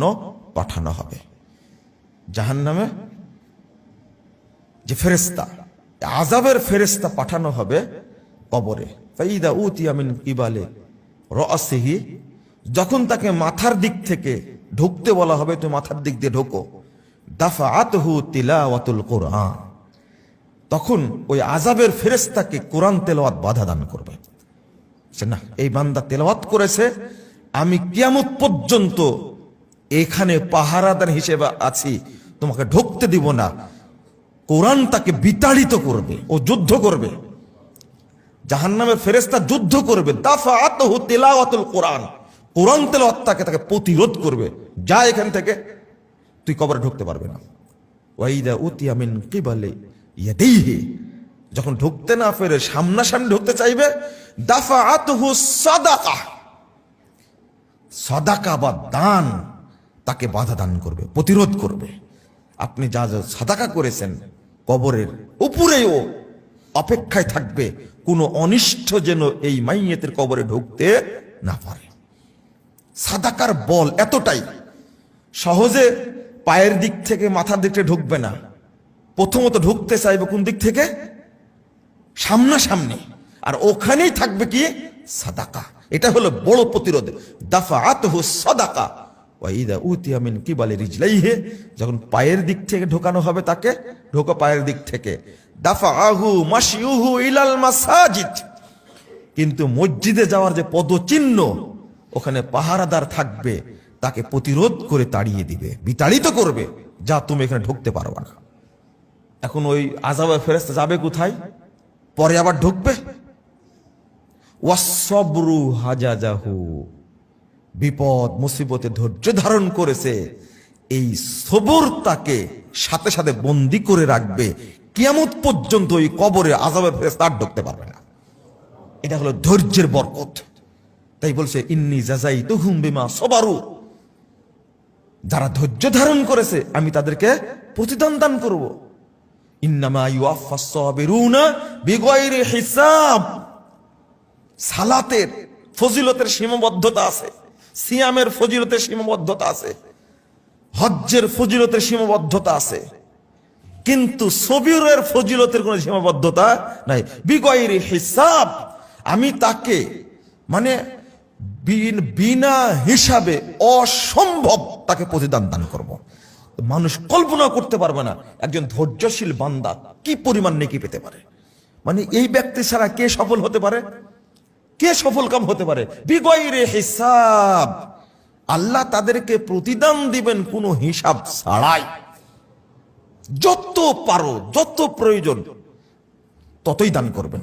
জন্য পাঠানো হবে। জাহান নামে যে ফেরেস্তা আজাবের ফেরেস্তা পাঠানো হবে কবরে। ফাইদা উতিয়ামিন রসিহি যখন তাকে মাথার দিক থেকে ঢুকতে বলা হবে, তুমি মাথার দিক দিয়ে ঢোকো। দাফা আতহু তিলাওয়াতুল কোরআন, তখন ওই আজাবের ফেরেস্তাকে কোরআন তেলাওয়াত বাধা দান করবে। না, এই বান্দা তেলাওয়াত করেছে, আমি কিয়ামত পর্যন্ত এখানে পাহারাদার হিসেবে আছি, তোমাকে ঢুকতে দিব না। কোরআন তাকে বিতাড়িত করবে ও যুদ্ধ করবে। জাহান্নামের ফেরেস্তা যুদ্ধ করবে। দাফা তেলাওয়াতুল কোরআন। কোরআন তেলাওয়াত তাকে তাকে প্রতিরোধ করবে। যা এখান থেকে তুই কবরে ঢুকতে পারবে না। ওয়াইদা উতিয়া মিন কিবালে ইয়াদাইহি যখন ঢুকতে না পেরে সামনাসামনি ঢুকতে চাইবে দাফা আতহু সাদাকা। সাদাকা বা দান। তাকে বাধা দান করবে, প্রতিরোধ করবে। আপনি যা যা সাদাকা করেছেন, কবরের উপরেও অপেক্ষায় থাকবে, কোনো অনিষ্ট যেন এই মাইয়েতের কবরে ঢুকতে না পারে। সাদাকার বল এতটাই, সহজে পায়ের দিক থেকে মাথার দিকটা ঢুকবে না। প্রথমত ঢুকতে চাইবে কোন দিক থেকে? সামনাসামনি। আর ওখানেই থাকবে কি? সাদাকা। এটা হলো বড় প্রতিরোধ। দাফা আতহু সাদাকা। যখন পায়ের দিক থেকে ঢোকানো হবে তাকে, ঢোকা পায়ের দিক থেকে। দাফা আহু মাসিউহু ইলাল মাসাজিদ। কিন্তু মসজিদে যাওয়ার যে পদচিহ্ন, ওখানে পাহারাদার থাকবে, তাকে প্রতিরোধ করে তাড়িয়ে দিবে, বিতাড়িত করবে, যা তুমি এখানে ঢুকতে পারবা না। এখন ওই আজাবা ফেরেস্তা যাবে কোথায়? পরে আবার ঢুকবে। ওয়াসবরু হাজাজাহু। বিপদ, মুসিবতে ধৈর্য ধারণ করেছে। এই সবর তাকে সাথে সাথে বন্দি করে রাখবে। কিয়ামত পর্যন্ত ওই কবরে আজাবের ফেরেস্তা আর ঢুকতে পারবে না। এটা হলো ধৈর্যের বরকত। তাই বলছে, ইন্নি জাজাই তুহুম বিমা সবারু। যারা ধৈর্য ধারণ করেছে, আমি তাদেরকে প্রতিদান দান করব। সালাতের ফজিলতের সীমাবদ্ধতা আছে। সিয়ামের ফজিলতের সীমাবদ্ধতা আছে। হজ্জের ফজিলতের সীমাবদ্ধতা আছে। কিন্তু সবিরের ফজিলতের কোনো সীমাবদ্ধতা নাই। বিগয়রি হিসাব, আমি তাকে মানে বিনা হিসাবে অসম্ভব তাকে প্রতিদান দান করব। মানুষ কল্পনা করতে পারবে না, একজন ধৈর্যশীল বান্দা কি পরিমাণ নেকি পেতে পারে। মানে এই ব্যক্তি ছাড়া কে সফল হতে পারে? কে সফল কাম হতে পারে? বিগয়রে হিসাব। আল্লাহ তাদেরকে প্রতিদান দিবেন কোন হিসাব ছাড়াই। যত পারো, যত প্রয়োজন, ততই দান করবেন।